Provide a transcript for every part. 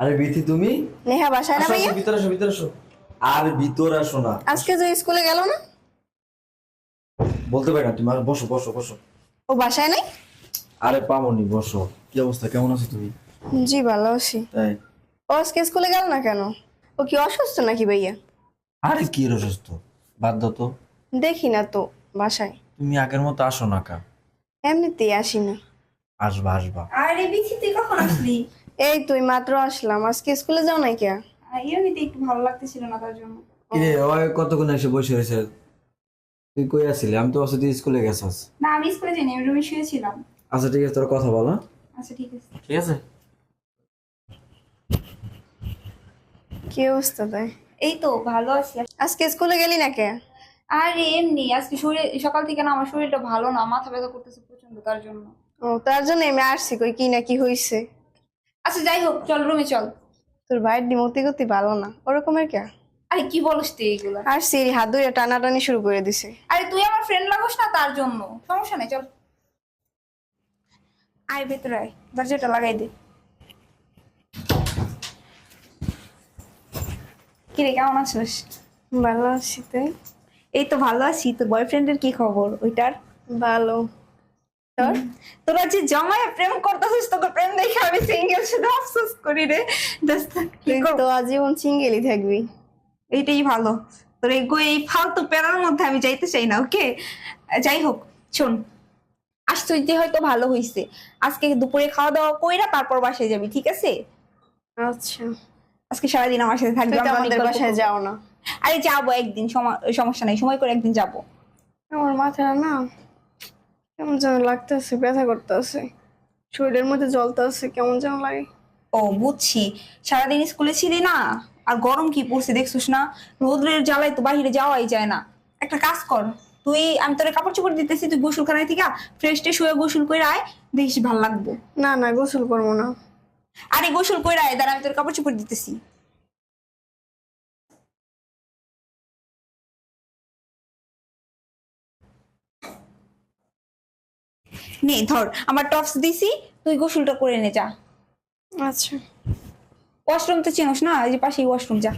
আরে বিথি তুমি? নেহা বাসায় না ভাইয়া? ভিতরে আসো ভিতরে আসো। আর ভিতর আসো না। আজকে যে স্কুলে গেল না? বলতে পারি না তুমি আর বসো বসো বসো। ও বাসায় নাই? আরে পামনি বসো। কি অবস্থা? কেমন আছো তুমি? জি ভালো আছি। তাই। ও আজকে স্কুলে গেল না কেন? ও কি অসুস্থ নাকি ভাইয়া? আরে কি অসুস্থ? বাদ দাও তো। দেখি না তো বাসায়। তুমি আগের মতো আসো না কা। এমনিতেই আসি না আসবা আসবা। আরে বিথি তুই কখন আসলি? এই তুই মাত্র আসলাম। আজকে স্কুলে যাও নাই কে? আর এমনিতে একটু ভালো লাগতেছিল না তার জন্য। কিরে ওই কতক্ষণ এসে বসে রয়েছে? তুই কই আসছিলি? আমি তো আসলে তুই স্কুলে গেছাস। না আমি স্কুলে যাইনি আমি রুমে শুয়েছিলাম। আচ্ছা ঠিক আছে তোর কথা বল হ্যাঁ? আচ্ছা ঠিক আছে। ঠিক আছে। কি অবস্থা তাই? এই তো ভালো আছি। আজকে স্কুলে গেলি না কে? আর এমনি আজকে শরীর সকাল থেকে না আমার শরীরটা ভালো না মাথা ব্যথা করতেছে প্রচণ্ড তার জন্য। ও তার জন্য আমি আসছি কই কি না কি হইছে? আচ্ছা যাই হোক চল রুমে চল। তোর ভাইয়ের ডিমতি গতি ভালো না। ওরকমের কে? আরে কি বলিস তুই এইগুলো আর সিরি হাত ধরে টানাটানি শুরু করে দিছে। আরে তুই আমার ফ্রেন্ড লাগোস না তার জন্য? সমস্যা নেই চল। আয় ভেতরে আয় দরজাটা লাগাই দে। কিরে কেমন আছিস? ভালো আছি তুই? এই তো ভালো আছি তোর বয়ফ্রেন্ডের কি খবর? ওইটার? ভালো। তোর? তোরা যে জমায় প্রেম করতেছিস তোকে প্রেম দেখে আমি সিঙ্গেল শুধু আফসোস করি রে। তুই তো আজীবন সিঙ্গেলই থাকবি। এইটাই ভালো। তোর এই এই ফালতু প্যারার মধ্যে আমি যাইতে চাই না ওকে? যাই হোক শোন। আসতে হয়তো ভালো হইছে। আজকে দুপুরে খাওয়া দাওয়া কইরা তারপর বাসায় যাবি ঠিক আছে? আচ্ছা। আজকে সারাদিন আমার সাথে থাকবি তুই আমাদের বাসায় যাও না। আরে যাব একদিন সমা- সমস্যা নাই সময় করে একদিন যাব। আমার মাথা না কেমন যেন লাগতেছে ব্যথা করতেছে। শরীরের মধ্যে জ্বলতেছে কেমন যেন লাগে। ও বুঝছি। সারাদিন স্কুলে ছিলি না? আর গরম কি পড়ছে দেখছিস না? রোদ্রের জ্বালায় তো বাইরে যাওয়াই যায় না। একটা কাজ কর তুই আমি তোর কাপড় চোপড় দিতেছি তুই গোসলখানায় থেকে ফ্রেশ ট্রেশ হয়ে গোসল করে আয় দেখিস ভালো লাগবো। না না গোসল করব না। আরে গোসল করে আয় দাঁড়া আমি তোর কাপড় চোপড় দিতেছি। নে ধর আমার টপস দিছি তুই গোসলটা করে নে যা। আচ্ছা। ওয়াশরুম তো চিনোস না? এই যে পাশেই ওয়াশরুম যা।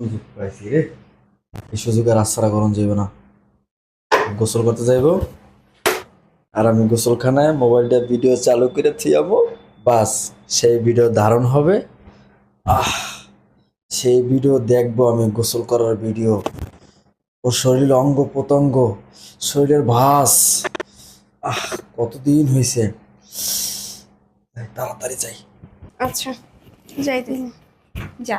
সুযোগ পাইছি রে। এই সুযোগ আর আশ্রা করণ যাইব না। গোসল করতে যাইব। আর আমি গোসলখানায় মোবাইলটা ভিডিও চালু করে থিয়াবো বাস সেই ভিডিও ধারণ হবে। আহ। সেই ভিডিও দেখব আমি, গোসল করার ভিডিও। ও শরীর অঙ্গ প্রত্যঙ্গ, শরীরের ভাস। আহ, কতদিন হয়েছে তাড়াতাড়ি যাই। আচ্ছা যাই তুই যা।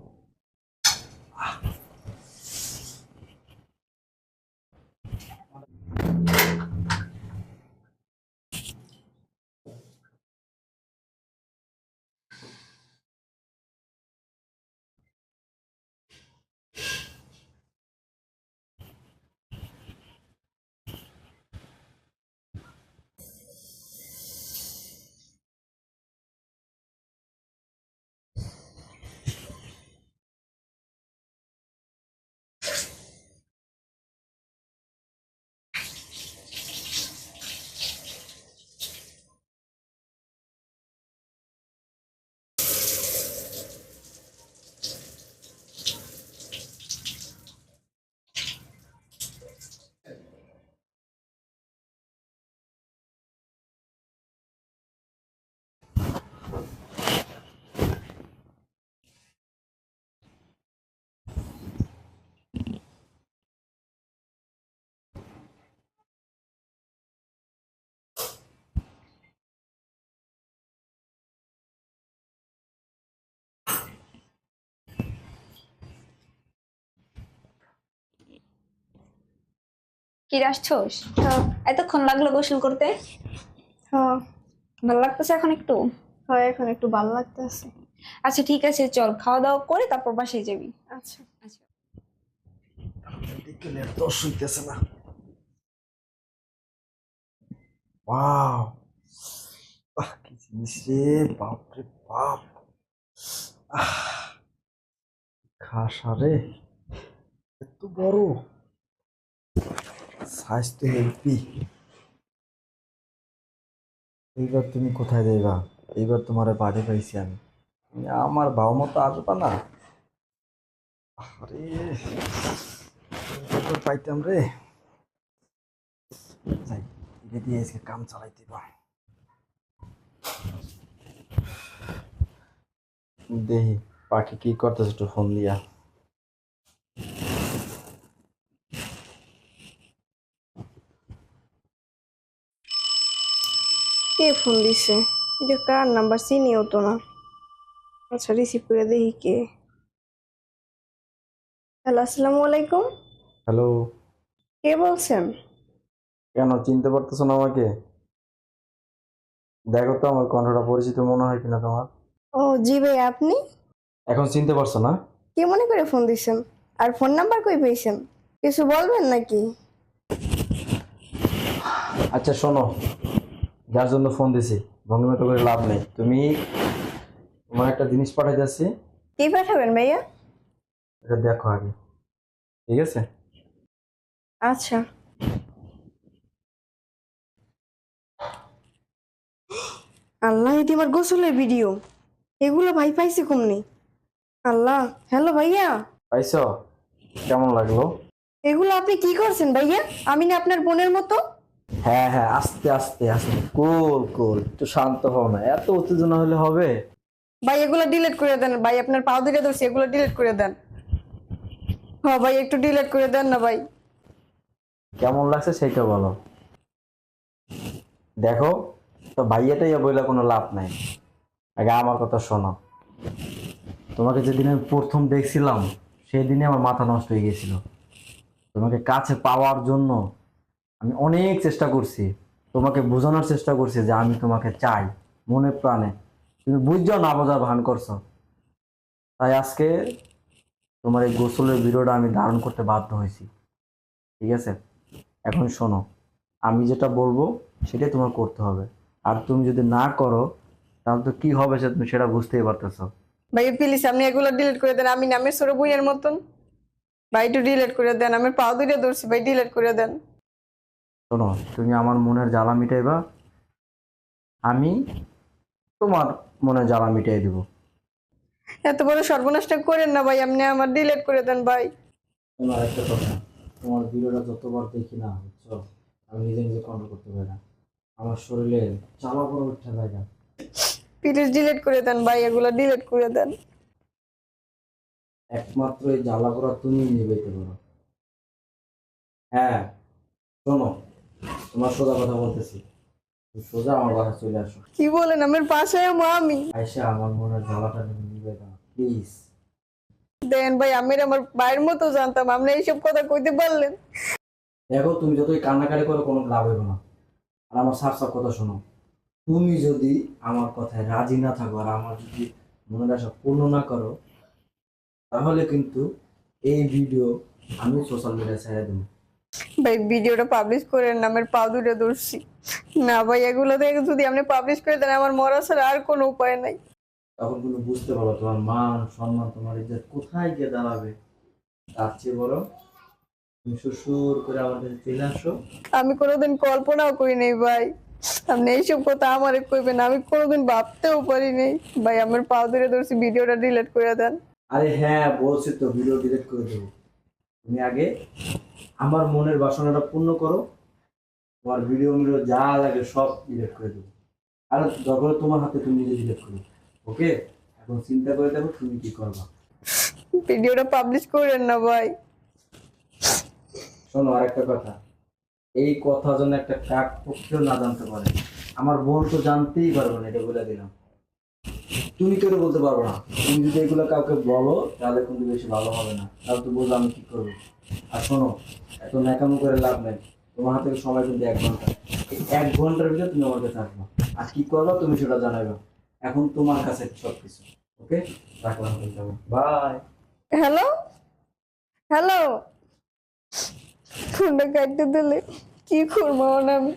কি আসছোস? হ্যাঁ। এতক্ষণ লাগল গোসল করতে? হ্যাঁ। ভালো লাগতেছে এখন একটু? হয় এখন একটু ভালো লাগতেছে। আচ্ছা ঠিক আছে চল খাওয়া দাওয়া করে তারপর বাসায় যাবি। আচ্ছা। আচ্ছা। বিকেলের দশ হইতেছে না। ওয়াও। বাহ কি জিনিস রে বাপরে বাপ। আহ খাসা রে এত বড়। তো হেলপি এইবার তুমি কোথায় যাইবা? এইবার তোমার বাড়ি পাইছি আমি। আমার বাবা মতো আসবা না? আরে পাইতাম রে। দিয়ে আজকে কাম চালাইতে বা দেখি পাখি কি করতেছে একটু ফোন দিয়া? কে ফোন দিছে? এটা কার নাম্বার চিনিও তো না। আচ্ছা রিসিভ করে দেখি কে। হ্যালো আসসালামু আলাইকুম। হ্যালো কে বলছেন? কেন চিনতে পারতেছো না আমাকে? দেখো তো আমার কণ্ঠটা পরিচিত মনে হয় কিনা তোমার। ও জি ভাই আপনি? এখন চিনতে পারছ না? কে মনে করে ফোন দিছেন? আর ফোন নাম্বার কই পেয়েছেন? কিছু বলবেন নাকি? আচ্ছা শোনো। যার জন্য ফোন দিছি। ভঙ্গিমতো করে লাভ নেই। তুমি তোমার একটা জিনিস পাঠাই যাচ্ছি। কি পাঠাবেন ভাইয়া? এটা দেখো আগে। ঠিক আছে? আচ্ছা। আল্লাহ এটি আমার গোসলের ভিডিও এগুলো ভাই পাইছে কমনি? আল্লাহ হ্যালো ভাইয়া। পাইছো? কেমন লাগল? এগুলো আপনি কি করছেন ভাইয়া? আমি না আপনার বোনের মতো? হ্যাঁ হ্যাঁ আস্তে আস্তে আস্তে। কুল কুল একটু শান্ত হও না। এত উত্তেজনা হলে হবে? ভাই এগুলো ডিলিট করে দেন। ভাই আপনার পা ধরে ধরছি এগুলো ডিলিট করে দেন। হ্যাঁ ভাই একটু ডিলিট করে দেন না ভাই। কেমন লাগছে সেটা বলো। দেখো তো ভাইয়াটাই বইলে কোনো লাভ নাই। আগে আমার কথা শোনো। তোমাকে যেদিন আমি প্রথম দেখছিলাম সেই দিনে আমার মাথা নষ্ট হয়ে গেছিল। তোমাকে কাছে পাওয়ার জন্য আমি অনেক চেষ্টা করছি, তোমাকে বোঝানোর চেষ্টা করছি যে আমি তোমাকে চাই, মনে প্রাণে। তুমি বুঝছ না বোঝার ভান করছ? তাই আজকে তোমার এই গোসলের ভিডিওটা আমি ধারণ করতে বাধ্য হয়েছি। ঠিক আছে? এখন শোনো, আমি যেটা বলব সেটাই তোমার করতে হবে। আর তুমি যদি না করো, তাহলে তো কি হবে সে তুমি সেটা বুঝতেই পারতেছো। ভাই প্লিজ আপনি এগুলো ডিলিট করে দেন। আমি নামের সরে বইয়ের মতন। ভাই, একটু ডিলিট করে দেন। আমি পা ধরে ধরছি। ভাই ডিলিট করে দেন। শোনো তুমি আমার মনের জ্বালা মিটাইবা আমি তোমার মনের জ্বালা মিটাই দিব। এত বড় সর্বনাশটা করেন না ভাই আপনি আমার ডিলিট করে দেন ভাই। তোমার একটা কথা তোমার ভিডিওটা যতবার দেখি না বুঝছ? আমি নিজে নিজে কন্ট্রোল করতে পারি না। আমার শরীরে জ্বালা করে উঠতে যায় না প্লিজ ডিলিট করে দেন ভাই এগুলো ডিলিট করে দেন। একমাত্র এই জ্বালা করা তুমি নিবেতে পারো। হ্যাঁ শোনো তোমার সোজা কথা বলতেছি। সোজা আমার বাসা চলে আসো। কি বলেন? আমার আইসা আমার মনের জ্বালাটা নিবে না। প্লিজ দেন ভাই আমি আমার মতো জানতাম। আপনি এইসব কথা কইতে পারলেন। দেখো তুমি যতই কান্নাকাটি করো কোনো লাভ হবে না। আর আমার সাফ সাফ কথা শোনো। তুমি যদি আমার কথায় রাজি না থাকো আর আমার যদি মনের আশা পূর্ণ না করো তাহলে কিন্তু এই ভিডিও আমি সোশ্যাল মিডিয়ায় ছেড়ে দেবো। ভাই ভিডিওটা পাবলিশ করেন না আমার পা দূরে ধরছি। না ভাই এগুলো থেকে যদি আপনি পাবলিশ করে দেন আমার মরা ছাড়া আর কোনো উপায় নাই। তখন তুমি বুঝতে পারো তোমার মান সম্মান তোমার ইজ্জত কোথায় গিয়ে দাঁড়াবে? তার চেয়ে বড় তুমি সুসুর করে আমার কাছে চলে আসো। আমি কোনোদিন কল্পনাও করি নাই ভাই। আপনি এইসব কথা আমারে কইবেন আমি কোনোদিন ভাবতেও পারি নাই। ভাই আমার পা ধরে ধরছি ভিডিওটা ডিলিট করে দেন। আরে হ্যাঁ বলছি তো ভিডিও ডিলিট করে দেবো। তুমি আগে আমার মনের বাসনাটা পূর্ণ করো। তোমার ভিডিও মিডিও যা লাগে সব ডিলিট করে দেবো। আর যখন তোমার হাতে তুমি নিজে ডিলিট করো। ওকে এখন চিন্তা করে দেখো তুমি কি করবা। ভিডিওটা পাবলিশ করেন না ভাই। শোনো আরেকটা কথা। এই কথা যেন একটা কাক পক্ষেও না জানতে পারে। আমার বোন তো জানতেই পারবে না এটা বলে দিলাম। তুমি কেউ বলতে পারব না? তুমি যদি এগুলো কাউকে বলো তাহলে কিন্তু বেশি ভালো হবে না। তাহলে তো বলব আমি কি করব। আর শোনো এত ন্যাকামো করে লাভ নেই। তোমার হাতে সময় কিন্তু এক ঘণ্টা। এক ঘণ্টার ভিতরে তুমি আমার কাছে আসবে। আর কি করবা তুমি সেটা জানাবে এখন তোমার কাছে সব কিছু ওকে রাখলাম বাই। হ্যালো? হ্যালো? ফোনটা কাটতে দিলে কি করব আমি?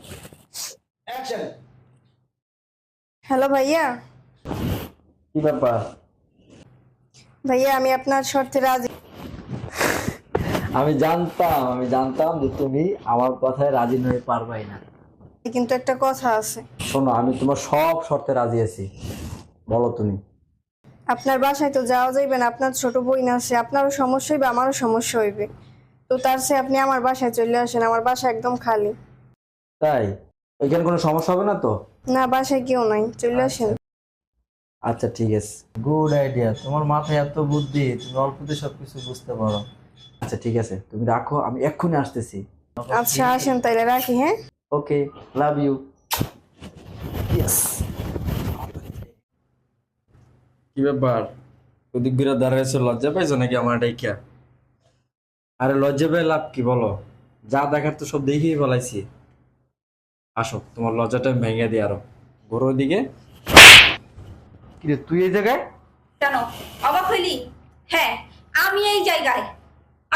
হ্যালো ভাইয়া? কি ব্যাপার? ভাইয়া আমি আপনার শর্তে রাজি। আমি জানতাম আমি জানতাম যে তুমি আমার কথায় রাজি নয় পারবাই না। কিন্তু একটা কথা আছে। শোনো আমি তোমার সব শর্তে রাজি আছি। বলো তুমি। আপনার বাসায় তো যাওয়া যাইবে না আপনার ছোট বোন আছে আপনারও সমস্যা হইবে আমারও সমস্যা হইবে। তো তার চেয়ে আপনি আমার বাসায় চলে আসেন আমার বাসা একদম খালি। তাই? এখানে কোনো সমস্যা হবে না তো? না বাসায় কেউ নাই চলে আসেন। আচ্ছা ঠিক আছে। গুড আইডিয়া তোমার মাথায় এত বুদ্ধি তুমি অল্পতে সবকিছু বুঝতে পারো। আচ্ছা ঠিক আছে। তুমি রাখো আমি এক্ষুনি আসতেছি। আচ্ছা আসেন তাইলে রাখি হ্যাঁ? ওকে লাভ ইউ। ইয়েস কি ব্যাপার? ওদিক ঘুরে দাঁড়াইছো লজ্জা পাইছো নাকি আমার ডাইকা? আরে লজ্জা পেয়ে লাভ কি বলো? যা দেখার তো সব দেখিয়ে বলাইছি আসো তোমার লজ্জাটা ভেঙে দিই আরও। ঘোরো দিকে কিরে তুই এই জায়গায়? কেন? অবাক হইলি? হ্যাঁ আমি এই জায়গায়।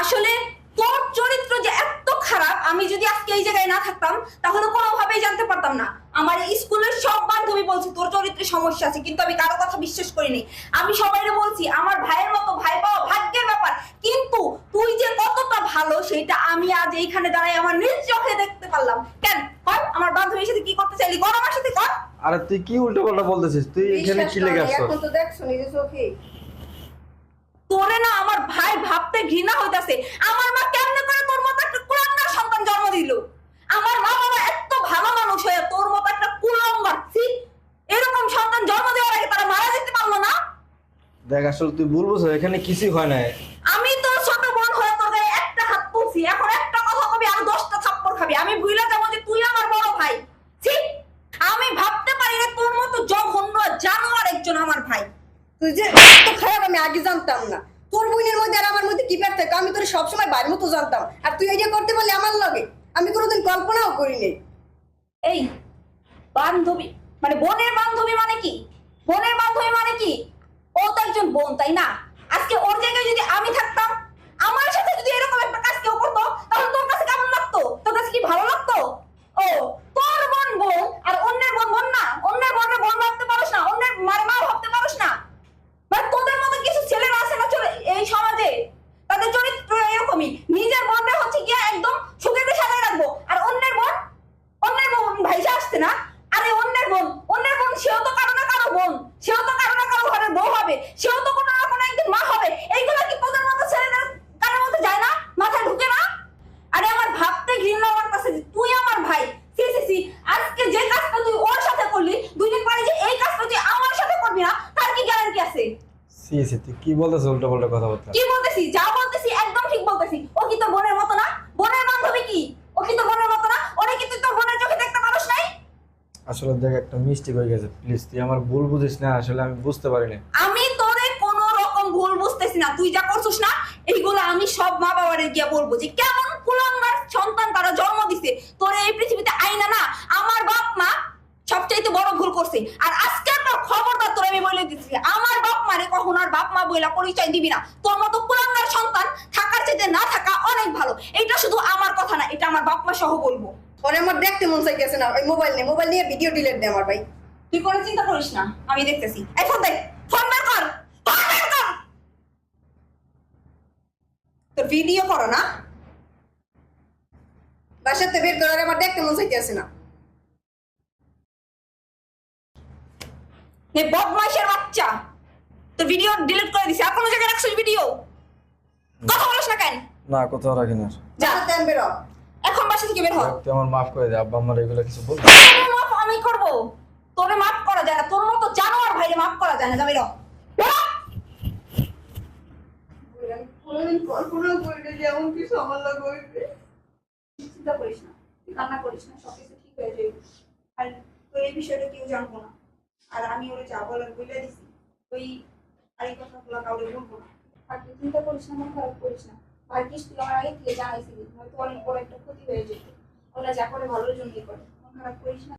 আসলে তোর চরিত্র যে এত খারাপ আমি যদি আজকে এই জায়গায় না থাকতাম তাহলে কোনোভাবেই জানতে পারতাম না। আমার স্কুলের সব বান্ধবী বলছে তোর চরিত্রে সমস্যা আছে কিন্তু আমি কারও কথা বিশ্বাস করিনি। আমি সবাইকে বলছি আমার ভাইয়ের মতো ভাই পাওয়া ভাগ্যের ব্যাপার কিন্তু তুই যে কতটা ভালো সেটা আমি আজ এইখানে দাঁড়াই আমার নিজ চোখে দেখতে পারলাম। কেন? কর আমার বান্ধবীর সাথে কি করতে চাইলি? কর আমার সাথে কর। আরে তুই কি উল্টো পাল্টা বলতেছিস? তুই এখানে কি লেগে আসছো এখন তো দেখছ নিজে চোখে। তোরে না আমার ভাই ভাবতে ঘৃণা হইতাছে। আমার মা কেমনে করে তোর মতো একটা কুলাঙ্গার সন্তান জন্ম দিল? আমার মা বাবা এত ভালো মানুষ হয়ে তোর মতো একটা কুলাঙ্গার এরকম সন্তান জন্ম দেওয়ার আগে তারা মারা যেতে পারল না? দেখ আসলে তুই ভুল বুঝছ এখানে কিছুই হয় না আমি তোর ছোট বোন হয়ে তোর গায়ে একটা হাত তুলছি এখন একটা কথা কবি আর দশটা থাপ্পড় খাবি। আমি ভুলে যাব যে তুই আমার বড় ভাই। ছি আমি ভাবতে পারি না তোর মতো জঘন্য জানোয়ার একজন আমার ভাই। তুই যে এত খারাপ আমি আগে জানতাম না। তোর বোনের মধ্যে আর আমার মধ্যে কি পার্থক্য? আমি তোর সবসময় বাড়ির মতো জানতাম। আর তুই এটা করতে পারলে আমার লাগে, আমি কোনোদিন কল্পনাও করিনি। এই, বান্ধবী মানে বোনের বান্ধবী মানে কি? বোনের বান্ধবী মানে কি? ও তো একজন বোন, তাই না? আজকে ওর জায়গায় যদি আমি থাকতাম আমার সাথে যদি এরকম একটা কাজ কেউ করতো তাহলে তোর কাছে কেমন লাগতো তোর কাছে কি ভালো লাগতো ও তোর বোন বোন আর অন্যের বোন বোন না অন্যের বোনের বোন ভাবতে পারোস না অন্যের মার মা ভাবতে পারোস না মানে তোদের মতো কিছু ছেলেরা আছে না চলে এই সমাজে তাদের চরিত্র এরকমই নিজের বোনরা হচ্ছে গিয়ে একদম সুখেতে সাজায় রাখব আর অন্যের বোন অন্যের বোন ভাইসা আসছে না আরে অন্যের বোন অন্যের বোন সেও তো কারও না কারও বোন সেও তো কারও না কারও ঘরের বউ হবে সেও তো কোনো না কোনো একদিন মা হবে এইগুলো কি তোদের মতো ছেলেদের কারোর মধ্যে যায় না মাথায় ঢুকে না আরে আমার ভাবতে ঘৃণা আমার কাছে যে তুই আমার ভাই সি সি সি আজকে যে কাজটা তুই ওর সাথে করলি দুই দিন পরে যে এই কাজটা তুই আমার সাথে করবি না তার কি গ্যারান্টি আছে সি তুই কি বলতেছ উল্টো পাল্টা কথাবার্তা? কি বলতেছি? যা বলতেছি একদম ঠিক বলতেছি। ও কি তোর বোনের মতো না? বোনের বান্ধবী কি? ও কি তোর বোনের মতো না? ওরে কি তুই তোর বোনের চোখে দেখতে পারস নাই? আসলে দেখ একটা মিস্টেক হয়ে গেছে। প্লিজ তুই আমার ভুল বুঝিস না আসলে আমি বুঝতে পারিনি। আমি তোরে কোনো রকম ভুল বুঝতেছি না। তুই যা করছিস না এইগুলো আমি সব মা বাবারে গিয়ে বলব যে কেমন কুলাঙ্গার সন্তান তারা জন্ম দিছে? তোরে এই পৃথিবীতে আইনা না আমার বাপ মা সবচাইতে বড় ভুল করছে। আর আজকের পর খবরদার তোরে আমি বলে দিচ্ছি আমার বাপ কখনো আর বাপ মা বইলা পরিচয় দিবি না। তোর মতো কুলাঙ্গার সন্তান থাকার চাইতে না থাকা অনেক ভালো। এটা শুধু আমার কথা না এটা আমার বাপ মা সহ বলব। পরে আমার দেখতে মন চাইতেছে না ওই মোবাইল নিয়ে। মোবাইল নিয়ে ভিডিও ডিলিট দে আমার ভাই। তুই কোনো চিন্তা করিস না আমি দেখতেছি। এই ফোন দে ফোন বের কর ফোন বের কর। তোর ভিডিও করো না। বাসাতে বের করে আমার দেখতে মন চাইতেছে না। এই বদমাইশের বাচ্চা। তোর ভিডিও ডিলিট করে দিছি। আর কোনো জায়গায় রাখছিস ভিডিও কথা বলিস না কেন? না কোথাও রাখি না যা। যা তেন বেরো এখন বাসা থেকে বের হ। তুই আমার মাফ করে দে আব্বা আমার এগুলো কিছু বল মাফ আমি করব। তোরে মাফ করা যায় না। তোর মতো জানোয়ার ভাইরে মাফ করা যায় না। যাবি র কোনোদিন কল্পনাও যে এমন কিছু আমার লগে হইবে চিন্তা করিস না। তুই কান্না করিস না সব কিছু ঠিক হয়ে যাবে। আর তোর এই বিষয়টা কেউ জানব না। আর আমি ওরে যা বলার বলে দিছি তুই আর এই কথাগুলো কাউকে বলব আর তুই চিন্তা করিস না, মন খারাপ করিস না। ভাগ্যিস তুই আমার আগে থেকে জানাইছিলি হয়তো অনেক বড় একটা ক্ষতি হয়ে যেত। ওরা যা করে ভালোর জন্যই করে। মন খারাপ করিস না।